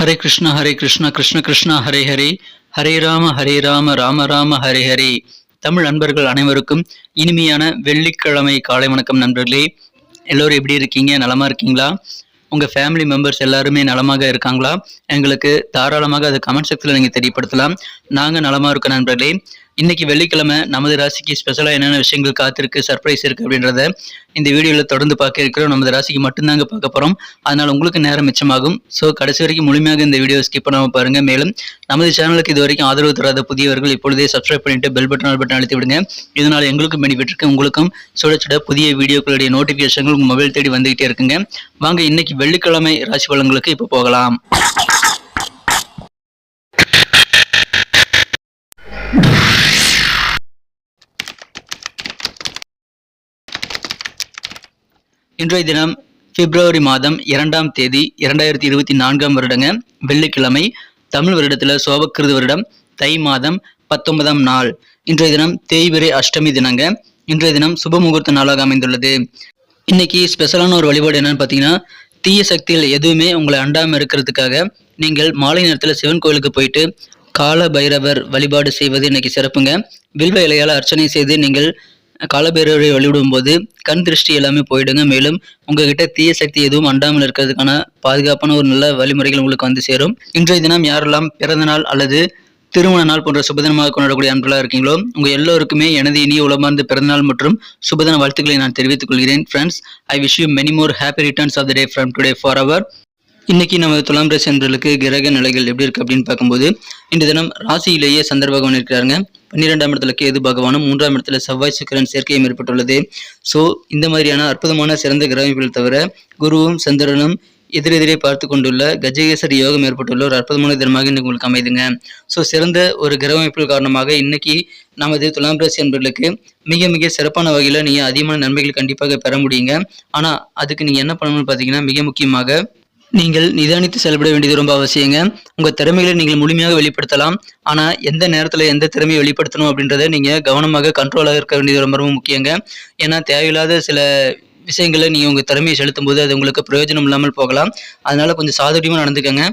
ஹரே கிருஷ்ணா ஹரே கிருஷ்ணா கிருஷ்ண கிருஷ்ணா ஹரே ஹரே. ஹரே ராம ஹரே ராம ராம ராம ஹரே ஹரே. தமிழ் நண்பர்கள் அனைவருக்கும் இனிமையான வெள்ளிக்கிழமை காலை வணக்கம் நண்பர்களே. எல்லோரும் எப்படி இருக்கீங்க? நலமா இருக்கீங்களா? உங்க ஃபேமிலி மெம்பர்ஸ் எல்லாருமே நலமாக இருக்காங்களா? எங்களுக்கு தாராளமாக அதை கமெண்ட் செக்ஷனில் நீங்கள் தெரியப்படுத்தலாம். நாங்கள் நலமா இருக்க நண்பர்களே. இன்னைக்கு வெள்ளிக்கிழமை நமது ராசிக்கு ஸ்பெஷலாக என்னென்ன விஷயங்கள் காத்திருக்கு சர்ப்ரைஸ் இருக்கு அப்படின்றத இந்த வீடியோவில் தொடர்ந்து பார்க்க இருக்கிறோம். நமது ராசிக்கு மட்டும்தாங்க பார்க்க போகிறோம் அதனால் உங்களுக்கு நேரம் மிச்சமாகும். ஸோ கடைசி வரைக்கும் முழுமையாக இந்த வீடியோ ஸ்கிப் பண்ணாமல் பாருங்கள் மேலும் நமது சேனலுக்கு இது வரைக்கும் ஆதரவு தராத புதியவர்கள் இப்பொழுதே சப்ஸ்கிரைப் பண்ணிட்டு பெல் பட்டன் ஆல் பட்டன் அழுத்தி விடுங்க. இதனால் எங்களுக்கும் பெனிஃபிட் இருக்குது உங்களுக்கும் சுட சுட புதிய வீடியோக்களுடைய நோட்டிஃபிகேஷன்கள் உங்கள் மொபைல் தேடி வந்துகிட்டே இருக்குங்க. வாங்க இன்னைக்கு வெள்ளிக்கிழமை ராசி பலன்களுக்கு இப்போ போகலாம். இன்றைய தினம் பிப்ரவரி மாதம் இரண்டாம் தேதி இரண்டாயிரத்தி இருபத்தி நான்காம் வருடங்க வெள்ளிக்கிழமை தமிழ் வருடத்தில் சோபக்கிருது வருடம் தை மாதம் பத்தொன்பதாம் நாள். இன்றைய தினம் தேய்பிரை அஷ்டமி தினங்க இன்றைய தினம் சுப முகூர்த்த நாளாக அமைந்துள்ளது. இன்னைக்கு ஸ்பெஷலான ஒரு வழிபாடு என்னன்னு பார்த்தீங்கன்னா தீய சக்திகள் எதுவுமே உங்களை அண்டாமல் இருக்கிறதுக்காக நீங்கள் மாலை நேரத்தில் சிவன் கோயிலுக்கு போயிட்டு கால பைரவர் வழிபாடு செய்வது இன்னைக்கு சிறப்புங்க. வில்வ இலையால் அர்ச்சனை செய்து நீங்கள் காலபைரவரை வழிவிடும் போது கண் திருஷ்டி எல்லாமே போயிடுங்க. மேலும் உங்ககிட்ட தீய சக்தி எதுவும் அண்டாமல் இருக்கிறதுக்கான பாதுகாப்பான ஒரு நல்ல வழிமுறைகள் உங்களுக்கு வந்து சேரும். இன்றைய தினம் யாரெல்லாம் பிறந்த நாள் அல்லது திருமண நாள் போன்ற சுபதினமாக கொண்டாடக்கூடிய அன்புகளாக இருக்கீங்களோ உங்கள் எல்லோருக்குமே எனது இனிய உளமார்ந்த பிறந்தநாள் மற்றும் சுபதின வாழ்த்துக்களை நான் தெரிவித்துக் கொள்கிறேன். Friends I wish you many more happy returns of the day from today for our இன்னைக்கு நம்ம துலாம் ராசி அன்பர்களுக்கு கிரக நிலைகள் எப்படி இருக்கு அப்படின்னு பார்க்கும்போது இந்த தினம் ராசியிலேயே சந்திர பகவான் இருக்கிறாருங்க. பன்னிரெண்டாம் இடத்துல கேது பகவானும் மூன்றாம் இடத்துல செவ்வாய் சுக்கரன் சேர்க்கையும் ஏற்பட்டுள்ளது. ஸோ இந்த மாதிரியான அற்புதமான சிறந்த கிரகங்கள் தவிர குருவும் சந்திரனும் எதிரெதிரே பார்த்து கொண்டுள்ள கஜகேசரி யோகம் ஏற்பட்டுள்ள ஒரு அற்புதமான தினமாக இன்னைக்கு உங்களுக்கு அமைதுங்க. ஸோ சிறந்த ஒரு கிரக அமைப்புகள் காரணமாக இன்னைக்கு நமது துலாம் ராசி என்பர்களுக்கு மிக மிக சிறப்பான வகையில் நீங்கள் அதிகமான நன்மைகள் கண்டிப்பாக பெற முடியுங்க. ஆனால் அதுக்கு நீங்கள் என்ன பண்ணணும்னு பார்த்தீங்கன்னா மிக முக்கியமாக நீங்கள் நிதானித்து செயல்பட வேண்டியது ரொம்ப அவசியங்க. உங்கள் திறமைகளை நீங்கள் முழுமையாக வெளிப்படுத்தலாம். ஆனால் எந்த நேரத்தில் எந்த திறமையை வெளிப்படுத்தணும் அப்படின்றத நீங்கள் கவனமாக கண்ட்ரோலாக இருக்க வேண்டியது ரொம்ப ரொம்ப முக்கியங்க. ஏன்னா தேவையில்லாத சில விஷயங்களை நீங்கள் உங்கள் திறமையை செலுத்தும் போது அது உங்களுக்கு பிரயோஜனம் இல்லாமல் போகலாம். அதனால் கொஞ்சம் சாதுரியமாக நடந்துக்கங்க.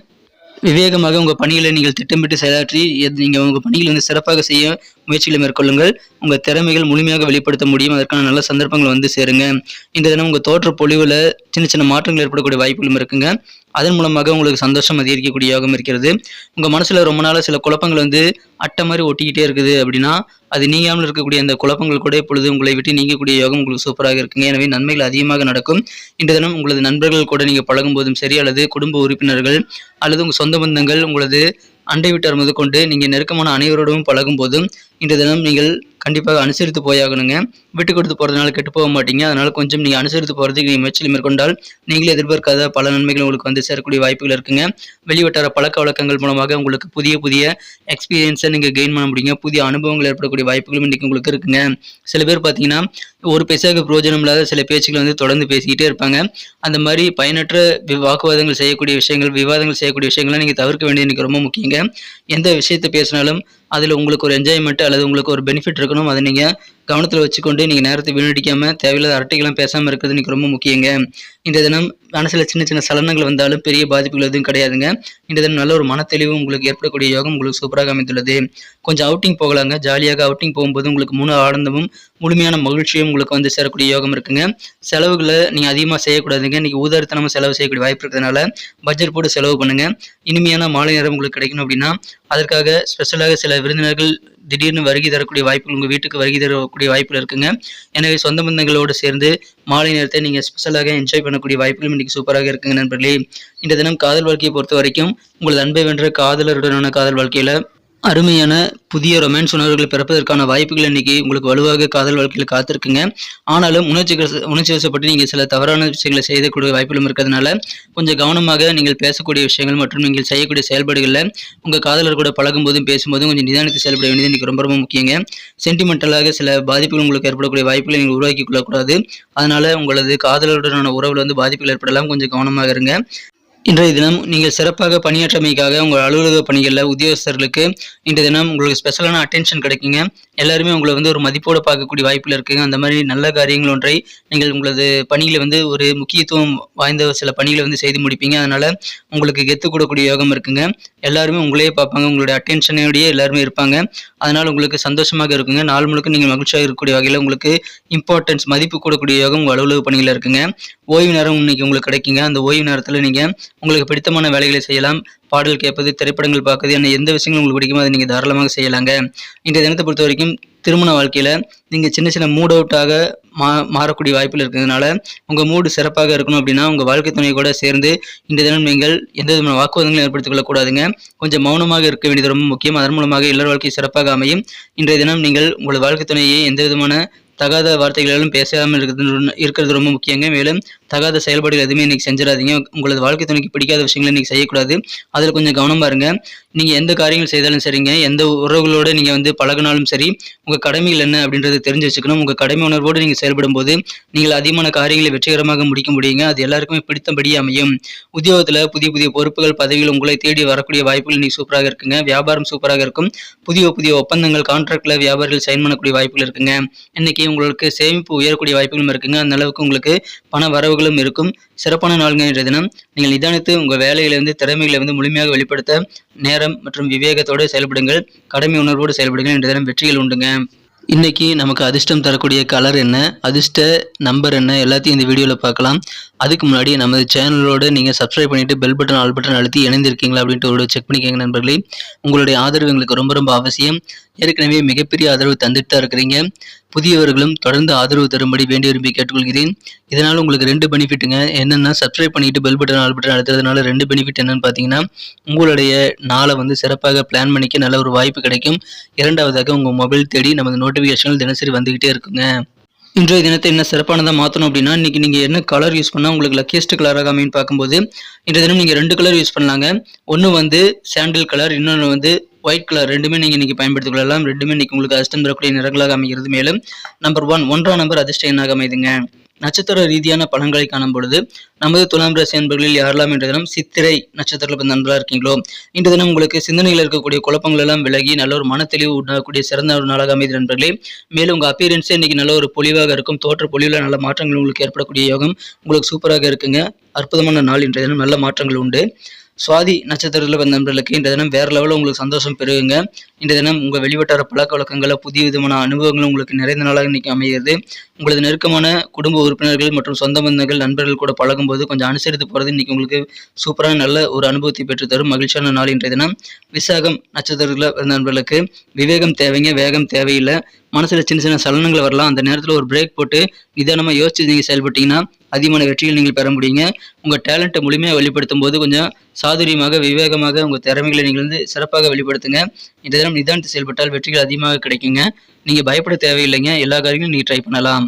விவேகமாக உங்கள் பணிகளை நீங்கள் திட்டமிட்டு செயலாற்றி எத்- நீங்கள் உங்கள் பணிகளை வந்து சிறப்பாக செய்ய முயற்சிகளை மேற்கொள்ளுங்கள். உங்கள் திறமைகள் முழுமையாக வெளிப்படுத்த முடியும். அதற்கான நல்ல சந்தர்ப்பங்கள் வந்து சேருங்க. இந்த தினம் உங்கள் தோற்ற பொழிவில் சின்ன சின்ன மாற்றங்கள் ஏற்படக்கூடிய வாய்ப்புகளும் இருக்குங்க. அதன் மூலமாக உங்களுக்கு சந்தோஷம் அதிகரிக்கக்கூடிய யோகம் இருக்கிறது. உங்கள் மனசில் ரொம்ப நாளாக சில குழப்பங்கள் வந்து அட்டை மாதிரி ஒட்டிக்கிட்டே இருக்குது அப்படின்னா அது நீங்காமல் இருக்கக்கூடிய அந்த குழப்பங்கள் கூட இப்பொழுது உங்களை விட்டு நீங்கக்கூடிய யோகம் உங்களுக்கு சூப்பராக இருக்குங்க. எனவே நன்மைகள் அதிகமாக நடக்கும். இன்று தினம் உங்களது நண்பர்கள் கூட நீங்கள் பழகும் போதும் சரி அல்லது குடும்ப உறுப்பினர்கள் அல்லது உங்கள் சொந்த பந்தங்கள் உங்களது அண்டை வீட்டார் முதற்கொண்டு நீங்கள் நெருக்கமான அனைவரோடும் பழகும் போதும் இன்று தினம் நீங்கள் கண்டிப்பாக அனுசரித்து போயாகணுங்க. விட்டு கொடுத்து போகிறதுனால கெட்டு போக மாட்டீங்க. அதனால் கொஞ்சம் நீங்கள் அனுசரித்து போகிறதுக்கு நீங்கள் முயற்சியில் மேற்கொண்டால் நீங்களே எதிர்பார்க்காத பல நன்மைகள் உங்களுக்கு வந்து சேரக்கூடிய வாய்ப்புகள் இருக்குங்க. வெளிவட்டார பழக்க வழக்கங்கள் மூலமாக உங்களுக்கு புதிய புதிய எக்ஸ்பீரியன்ஸை நீங்கள் கெயின் பண்ண முடியுங்க. புதிய அனுபவங்கள் ஏற்படக்கூடிய வாய்ப்புகளும் இன்றைக்கி உங்களுக்கு இருக்குங்க. சில பேர் பார்த்தீங்கன்னா ஒரு பைசாவுக்கு பிரயோஜனம் இல்லாத சில பேச்சுகள் வந்து தொடர்ந்து பேசிக்கிட்டே இருப்பாங்க. அந்த மாதிரி பயனற்ற வாக்குவாதங்கள் செய்யக்கூடிய விஷயங்கள் விவாதங்கள் செய்யக்கூடிய விஷயங்களை நீங்கள் தவிர்க்க வேண்டியது எனக்கு ரொம்ப முக்கியங்க. எந்த விஷயத்தை பேசினாலும் அதில் உங்களுக்கு ஒரு என்ஜாய்மெண்ட் அல்லது உங்களுக்கு ஒரு பெனிஃபிட் இருக்கணும் அதை நீங்கள் கவனத்தில் வச்சுக்கொண்டு நீங்கள் நேரத்தை வீணடிக்காமல் தேவையில்லாத அரட்டைகளும் பேசாமல் இருக்கிறது எனக்கு ரொம்ப முக்கியங்க. இந்த தினம் மனசில் சின்ன சின்ன சலனங்கள் வந்தாலும் பெரிய பாதிப்புகள் எதுவும் கிடையாதுங்க. இந்த தினம் நல்ல ஒரு மனத்தெளிவு உங்களுக்கு ஏற்படக்கூடிய யோகம் உங்களுக்கு சூப்பராக அமைந்துள்ளது. கொஞ்சம் அவுட்டிங் போகலாங்க. ஜாலியாக அவுட்டிங் போகும்போது உங்களுக்கு முழு ஆனந்தமும் முழுமையான மகிழ்ச்சியும் உங்களுக்கு வந்து சேரக்கூடிய யோகம் இருக்குங்க. செலவுகளை நீங்கள் அதிகமாக செய்யக்கூடாதுங்க. இன்றைக்கி ஊதாரித்தனமாக செலவு செய்யக்கூடிய வாய்ப்பு இருக்கிறதுனால பட்ஜெட் போட்டு செலவு பண்ணுங்கள் இனிமையான மாலை நேரம் உங்களுக்கு கிடைக்கணும் அப்படின்னா அதற்காக ஸ்பெஷலாக சில விருந்தினர்கள் திடீர்னு வருகை தரக்கூடிய வாய்ப்புகள் உங்கள் வீட்டுக்கு வருகை தரக்கூடிய வாய்ப்புகள் இருக்குங்க. எனவே சொந்த பந்தங்களோடு சேர்ந்து மாலை நேரத்தை நீங்கள் ஸ்பெஷலாக என்ஜாய் பண்ணக்கூடிய வாய்ப்புகளும் இன்றைக்கி சூப்பராக இருக்குங்க நண்பர்களே. இந்த தினம் காதல் வாழ்க்கையை பொறுத்த வரைக்கும் உங்களது அன்பை வென்ற காதலருடனான காதல் வாழ்க்கையில் அருமையான புதிய ரொமான்ஸ் உணர்வுகள் பிறப்பதற்கான வாய்ப்புகள் இன்னைக்கு உங்களுக்கு வலுவாக காதல் வாழ்க்கையில் காத்திருக்குங்க. ஆனாலும் உணர்ச்சி உணர்ச்சி வசப்பட்டு நீங்கள் சில தவறான விஷயங்களை செய்யக்கூடிய வாய்ப்புகளும் இருக்கிறதுனால கொஞ்சம் கவனமாக நீங்கள் பேசக்கூடிய விஷயங்கள் மற்றும் நீங்கள் செய்யக்கூடிய செயல்பாடுகளில் உங்கள் காதலர் கூட பழகும் போதும் பேசும்போதும் கொஞ்சம் நிதானித்து செயல்பட வேண்டியது இன்னைக்கு ரொம்ப ரொம்ப முக்கியங்க. சென்டிமெண்டலாக சில பாதிப்புகள் உங்களுக்கு ஏற்படக்கூடிய வாய்ப்புகளை நீங்கள் உருவாக்கி கொள்ளக்கூடாது. அதனால் உங்களது காதலருடனான உறவில் வந்து பாதிப்புகள் ஏற்படலாம். கொஞ்சம் கவனமாக இருங்க. இன்றைய தினம் நீங்கள் சிறப்பாக பணியாற்றமைக்காக உங்கள் அலுவலக பணிகளில் உத்தியோகஸ்தர்களுக்கு இன்றைய தினம் உங்களுக்கு ஸ்பெஷலான அட்டென்ஷன் கிடைக்குங்க. எல்லாருமே உங்களை வந்து ஒரு மதிப்போடு பார்க்கக்கூடிய வாய்ப்பில் இருக்குங்க. அந்த மாதிரி நல்ல காரியங்கள் ஒன்றை நீங்கள் உங்களது பணிகளை வந்து ஒரு முக்கியத்துவம் வாய்ந்த சில பணிகளை வந்து செய்து முடிப்பீங்க. அதனால் உங்களுக்கு கெத்து கூடக்கூடிய யோகம் இருக்குங்க. எல்லாருமே உங்களையே பார்ப்பாங்க. உங்களுடைய அட்டென்ஷனோடையே எல்லாருமே இருப்பாங்க. அதனால் உங்களுக்கு சந்தோஷமாக இருக்குங்க. நாள் முழுக்க நீங்கள் மகிழ்ச்சியாக இருக்கக்கூடிய வகையில் உங்களுக்கு இம்பார்ட்டன்ஸ் மதிப்பு கூடக்கூடிய யோகம் உங்கள் அலுவலக பணிகளில் இருக்குங்க. ஓய்வு நேரம் இன்னைக்கு உங்களுக்கு கிடைக்குங்க. அந்த ஓய்வு நேரத்தில் நீங்கள் உங்களுக்கு பிடித்தமான வேலைகளை செய்யலாம். பாடல் கேட்பது திரைப்படங்கள் பார்க்குறது என்ன எந்த விஷயங்களும் உங்களுக்கு பிடிக்குமோ அதை நீங்கள் தாராளமாக செய்யலாங்க. இன்றைய தினத்தை பொறுத்த வரைக்கும் திருமண வாழ்க்கையில் நீங்கள் சின்ன சின்ன மூட் அவுட்டாக மா மாறக்கூடிய வாய்ப்பில் இருக்கிறதுனால உங்கள் மூடு சிறப்பாக இருக்கணும் அப்படின்னா உங்கள் வாழ்க்கை துணை கூட சேர்ந்து இந்த தினம் நீங்கள் எந்த விதமான வாக்குவாதங்களும் ஏற்படுத்திக் கொள்ளக்கூடாதுங்க கொஞ்சம் மௌனமாக இருக்க வேண்டியது ரொம்ப முக்கியம். அதன் மூலமாக எல்லார் வாழ்க்கை சிறப்பாக அமையும். இன்றைய தினம் நீங்கள் உங்கள் வாழ்க்கை துணையை எந்த விதமான தகாத வார்த்தைகளிலும் பேசாமல் இருக்கிறது இருக்கிறது ரொம்ப முக்கியங்க. மேலும் தகாத செயல்பாடுகள் எதுவுமே இன்றைக்கி செஞ்சிடாதீங்க. உங்களது வாழ்க்கை துணைக்கு பிடிக்காத விஷயங்களை இன்றைக்கி செய்யக்கூடாது. அதில் கொஞ்சம் கவனம் பாருங்கள் நீங்கள் எந்த காரியங்கள் செய்தாலும் சரிங்க. எந்த உறவுகளோடு நீங்கள் வந்து பழகினாலும் சரி உங்கள் கடமைகள் என்ன அப்படின்றத தெரிஞ்சு வச்சுக்கணும். உங்கள் கடமை உணர்வோடு நீங்கள் செயல்படும் போது நீங்கள் அதிகமான காரியங்களை வெற்றிகரமாக முடிக்க முடியுங்க. அது எல்லாருக்குமே பிடித்தபடி அமையும். உத்தியோகத்தில் புதிய புதிய பொறுப்புகள் பதவிகள் உங்களை தேடி வரக்கூடிய வாய்ப்புகள் இன்றைக்கி சூப்பராக இருக்குங்க. வியாபாரம் சூப்பராக இருக்கும். புதிய புதிய ஒப்பந்தங்கள் கான்ட்ராக்டில் வியாபாரிகள் சைன் பண்ணக்கூடிய வாய்ப்புகள் இருக்குங்க. இன்னைக்கு உங்களுக்கு சேமிப்பு உயரக்கூடிய வாய்ப்புகளும் இருக்குங்க. அந்த அளவுக்கு உங்களுக்கு பண வரவுகளும் இருக்கும். சிறப்பான நாள்கள் என்ற தினம். நீங்கள் நிதானித்து உங்கள் வேலையிலிருந்து திறமைகளை வந்து முழுமையாக வெளிப்படுத்த நேரம் மற்றும் விவேகத்தோடு செயல்படுங்கள். கடமை உணர்வோடு செயல்படுங்கள். என்ற தினம் வெற்றிகள் உண்டுங்க. இன்னைக்கு நமக்கு அதிர்ஷ்டம் தரக்கூடிய கலர் என்ன? அதிர்ஷ்ட நம்பர் என்ன? எல்லாத்தையும் இந்த வீடியோவில் பார்க்கலாம். அதுக்கு முன்னாடி நமது சேனலோடு நீங்கள் சப்ஸ்கிரைப் பண்ணிவிட்டு பெல் பட்டன் ஆல் பட்டன் அழுத்தி இணைந்திருக்கீங்களா அப்படின்ட்டு ஒரு செக் பண்ணிக்கோங்க நண்பர்களே. உங்களுடைய ஆதரவு எங்களுக்கு ரொம்ப ரொம்ப அவசியம். ஏற்கனவே மிகப்பெரிய ஆதரவு தந்துட்டு தான் இருக்கிறீங்க. புதியவர்களும் தொடர்ந்து ஆதரவு தரும்படி வேண்டி விரும்பி கேட்டுக்கொள்கிறேன். இதனால் உங்களுக்கு ரெண்டு பெனிஃபிட்டுங்க. என்னென்னா சப்ஸ்கிரைப் பண்ணிட்டு பெல் பட்டன் ஆல் பட்டன் அழுத்துறதுனால ரெண்டு பெனிஃபிட் என்னன்னு பார்த்தீங்கன்னா உங்களுடைய நாளை வந்து சிறப்பாக பிளான் பண்ணிக்க நல்ல ஒரு வாய்ப்பு கிடைக்கும். இரண்டாவதாக உங்கள் மொபைல் தேடி நமது நோட்டிஃபிகேஷன்கள் தினசரி வந்துக்கிட்டே இருக்குங்க. இன்றைய தினத்தை என்ன சிறப்பானதாக மாற்றணும் அப்படின்னா இன்றைக்கி நீங்கள் என்ன கலர் யூஸ் பண்ணால் உங்களுக்கு லக்கியஸ்ட் கலராக அமைன்னு பார்க்கும்போது இன்றைய தினம் நீங்கள் ரெண்டு கலர் யூஸ் பண்ணலாங்க. ஒன்று வந்து சாண்டில் கலர் இன்னொன்று வந்து ஒயிட் கலர் ரெண்டுமே நீங்கள் இன்றைக்கி பயன்படுத்திக் கொள்ளலாம். ரெண்டுமே இன்றைக்கி உங்களுக்கு அதிர்ஷ்டம் தரக்கூடிய நிறங்களாக அமைகிறது. மேலும் நம்பர் ஒன் ஒன்றாம் நம்பர் அதிர்ஷ்ட எண்ணாக அமைதுங்க. நட்சத்திர ரீதியான பலன்களை காணும் பொழுது நமது துலாம் ராசி அன்பர்களில் யாரெல்லாம் என்ற தினம் சித்திரை நட்சத்திரத்தில் பிறந்த நண்பர்களாக இருக்கீங்களோ இன்று தினம் உங்களுக்கு சிந்தனையில் இருக்கக்கூடிய குழப்பங்கள் எல்லாம் விலகி நல்ல ஒரு மனத்தெளிவு உண்டாகக்கூடிய சிறந்த ஒரு நாளாக அமைதி நண்பர்களே. மேலும் உங்கள் அப்பியரன்ஸே இன்னைக்கு நல்ல ஒரு பொலிவாக இருக்கும். தோற்ற பொலிவில் நல்ல மாற்றங்கள் உங்களுக்கு ஏற்படக்கூடிய யோகம் உங்களுக்கு சூப்பராக இருக்குங்க. அற்புதமான நாள் இன்றைய தினம். நல்ல மாற்றங்கள் உண்டு. சுவாதி நட்சத்திரத்தில் பிறந்த நண்பர்களுக்கு இந்த தினம் வேறு லெவலில் உங்களுக்கு சந்தோஷம் பெறுவீங்க இந்த தினம் உங்கள் வெளிவட்டார பழக்க வழக்கங்களில் புதிய விதமான அனுபவங்களும் உங்களுக்கு நிறைந்த நாளாக இன்றைக்கி அமைகிறது. உங்களது நெருக்கமான குடும்ப உறுப்பினர்கள் மற்றும் சொந்த பந்தங்கள் நண்பர்கள் கூட பழகும்போது கொஞ்சம் அனுசரித்து போகிறது இன்றைக்கி உங்களுக்கு சூப்பரான நல்ல ஒரு அனுபவத்தை பெற்று தரும் மகிழ்ச்சியான நாள் இன்றைய தினம். விசாகம் நட்சத்திரத்தில் பிறந்த நண்பர்களுக்கு விவேகம் தேவைங்க வேகம் தேவையில்லை. மனசில் சின்ன சின்ன சலனங்கள் வரலாம். அந்த நேரத்தில் ஒரு பிரேக் போட்டு நிதானமாக யோசிச்சு நீங்கள் செயல்பட்டீங்கன்னா அதிகமான வெற்றிகள் நீங்கள் பெற முடியுங்க. உங்கள் டேலண்ட்டை முழுமையாக வெளிப்படுத்தும் போது கொஞ்சம் சாதுரியமாக விவேகமாக உங்கள் திறமைகளை நீங்கள் வந்து சிறப்பாக வெளிப்படுத்துங்க. இந்த தினம் நிதானத்தை செயல்பட்டால் வெற்றிகள் அதிகமாக கிடைக்குங்க. நீங்கள் பயப்பட தேவையில்லைங்க. எல்லா காரியங்களும் நீங்கள் ட்ரை பண்ணலாம்.